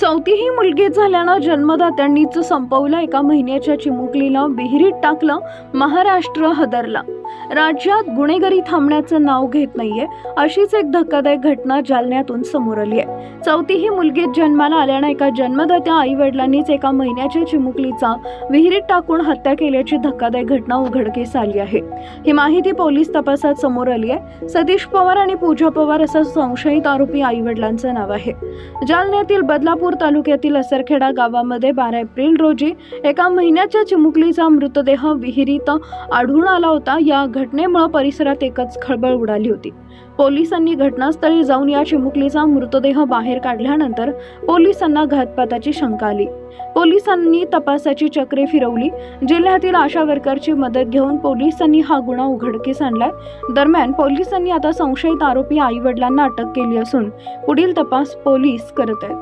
चौथीही मुलगी झाल्यानं जन्मदात्यांनीच संपवलं. एका महिन्याच्या चिमुकलीला विहिरीत टाकलं महाराष्ट्र हदरला. राज्यात गुन्हेगारी थांबण्याचं नाव घेत नाहीये अशीच एक धक्कादायक घटना जालन्यातून समोर आली आहे. चौथीही मुलगीत जन्माला आल्यानं एका जन्मदात्या आई वडिलांनीच एका महिन्याच्या चिमुकलीचा विहिरीत टाकून हत्या केल्याची धक्कादायक घटना उघडकीस आली आहे. ही माहिती पोलीस तपासात समोर आली आहे. सतीश पवार आणि पूजा पवार असं संशयित आरोपी आई वडिलांचं नाव आहे. जालन्यातील बदलापूर तालुक्यातील असरखेडा गावामध्ये बारा एप्रिल रोजी एका महिन्याच्या चिमुकलीचा मृतदेह विहिरीत आढळून आला होता. या घटनेमुळे परिसरात एकच खळबळ उडाली होती. पोलिसांनी घटनास्थळी जाऊन या चिमुकलीचा मृतदेह बाहेर काढल्यानंतर पोलिसांना घातपाताची शंका आली. पोलिसांनी तपासाची चक्रे फिरवली. जिल्ह्यातील आशा वर्करची मदत घेऊन पोलिसांनी हा गुन्हा उघडकीस आणलाय दरम्यान पोलिसांनी आता संशयित आरोपी आई वडिलांना अटक केली असून पुढील तपास पोलीस करत आहेत.